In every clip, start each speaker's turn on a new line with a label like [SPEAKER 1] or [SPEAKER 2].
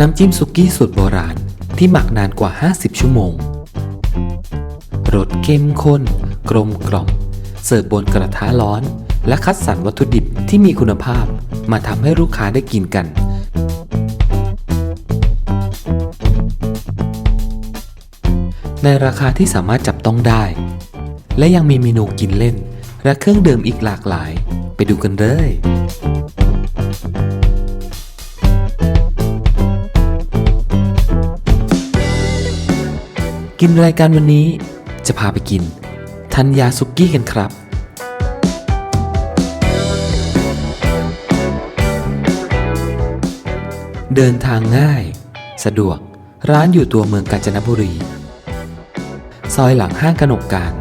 [SPEAKER 1] น้ำจิ้มซุกี้สูตรโบราณที่หมักนานกว่า 50 ชั่วโมง รสเข้มข้น กลมกล่อม เสิร์ฟบนกระทะร้อน และคัดสรรวัตถุดิบที่มีคุณภาพมาทำให้ลูกค้าได้กินกันในราคาที่สามารถจับต้องได้ และยังมีเมนูกินเล่น และเครื่องดื่มอีกหลากหลาย ไปดูกันเลย กินรายการวันนี้จะพาไปกินทันยาซุกี้กันครับ เดินทางง่าย สะดวกร้านอยู่ตัวเมืองกาญจนบุรี ซอยหลังห้างกนกการ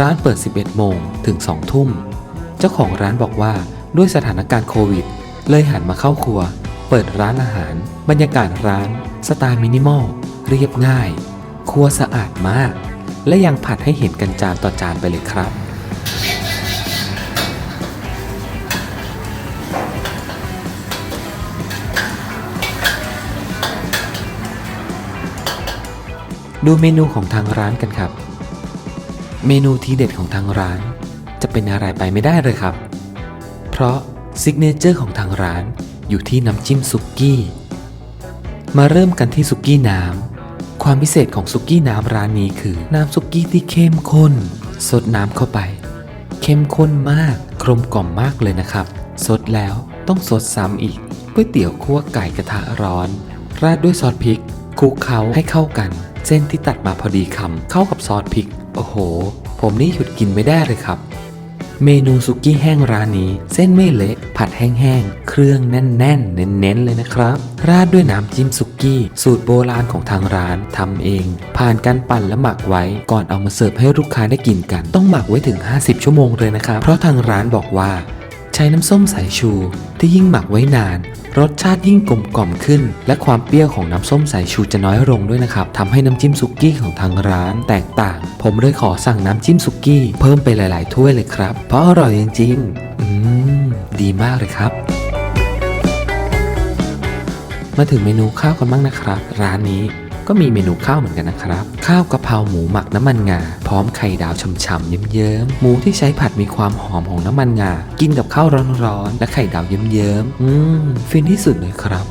[SPEAKER 1] ร้านเปิด 11 โมงถึง 2 ทุ่ม เจ้าของร้านบอกว่าด้วยสถานการณ์โควิด เลยหันมาเข้าครัว เปิดร้านอาหาร บรรยากาศร้านสไตล์มินิมอลเรียบง่าย ครัวสะอาดมาก และยังผัดให้เห็นกันจานต่อจานไปเลยครับดูเมนูของทางร้านกันครับ เมนูทีเด็ดของทางร้าน จะเป็นอะไรไปไม่ได้เลยครับ เพราะซิกเนเจอร์ของทางร้าน อยู่ที่น้ำจิ้มซุกี้ มาเริ่มกันที่ซุกี้น้ำ ความพิเศษของซุกี้น้ำร้านนี้คือน้ำซุกี้ที่เข้มข้น สดน้ำเข้าไป เข้มข้นมากกลมกล่อมมากเลยนะครับ สดแล้วต้องสดซ้ำอีกก๋วยเตี๋ยวคั่วไก่กระทะร้อน ราดด้วยซอสพริกคลุกเคล้าให้เข้ากัน เส้นที่ตัดมาพอดีคำเข้ากับซอสพริก โอ้โห ผมนี่หยุดกินไม่ได้เลยครับ เมนูซุกี้แห้งร้านนี้ เส้นไม่เละผัดแห้งๆ เครื่องแน่นๆ เน้นๆ เลยนะครับ ราดด้วยน้ำจิ้มซุกี้ สูตรโบราณของทางร้านทำเอง ผ่านการปั่นและหมักไว้ ก่อนเอามาเสิร์ฟให้ลูกค้าได้กินกัน ต้องหมักไว้ถึง 50 ชั่วโมงเลยนะครับ เพราะทางร้านบอกว่า ใช้น้ำส้มสายชูที่ยิ่งหมักไว้นาน รสชาติยิ่งกลมกล่อมขึ้น และความเปรี้ยวของน้ำส้มสายชูจะน้อยลงด้วยนะครับทำให้น้ำจิ้มซุกี้ของทางร้านแตกต่าง ผมเลยขอสั่งน้ำจิ้มซุกี้เพิ่มไปหลาย ๆ ถ้วยเลยครับ เพราะอร่อยจริงๆ อืม ดีมากเลยครับมาถึงเมนูข้าวกันบ้างนะครับ ร้านนี้ ก็มีเมนูข้าวเหมือนกันนะครับ ข้าวกะเพราหมูหมักน้ำมันงา พร้อมไข่ดาวฉ่ำๆเยิ้มๆหมูที่ใช้ผัดมีความหอมของน้ำมันงา กินกับข้าวร้อนๆและไข่ดาวเยิ้มๆอืมฟินที่สุดเลยครับ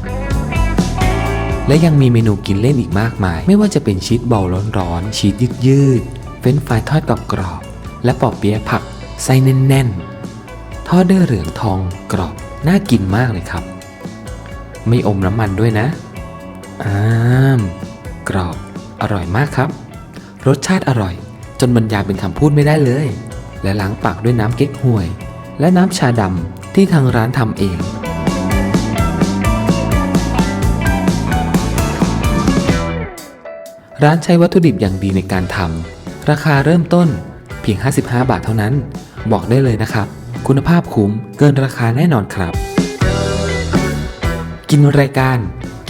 [SPEAKER 1] และยังมีเมนูกินเล่นอีกมากมาย ไม่ว่าจะเป็นชีสบอลร้อนๆชีสยืดๆเฟรนฟรายทอดกรอบๆและปอบเปี๊ยะผักไส้แน่นๆ ทอดด้วยเหลืองทองกรอบ น่ากินมากเลยครับ ไม่อมน้ำมันด้วยนะ อ้าม กรอบ อร่อยมากครับ รสชาติอร่อย จนบรรยายเป็นคำพูดไม่ได้เลย และล้างปากด้วยน้ำเก๊กฮวย และน้ำชาดำที่ทางร้านทำเองร้านใช้วัตถุดิบอย่างดีในการทำ ราคาเริ่มต้นเพียง 55 บาทเท่านั้น บอกได้เลยนะครับ คุณภาพคุ้มเกินราคาแน่นอนครับ กินรายการ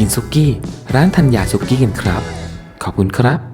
[SPEAKER 1] กินซุกี้ ร้านธัญญาซุกี้กันครับ ขอบคุณครับ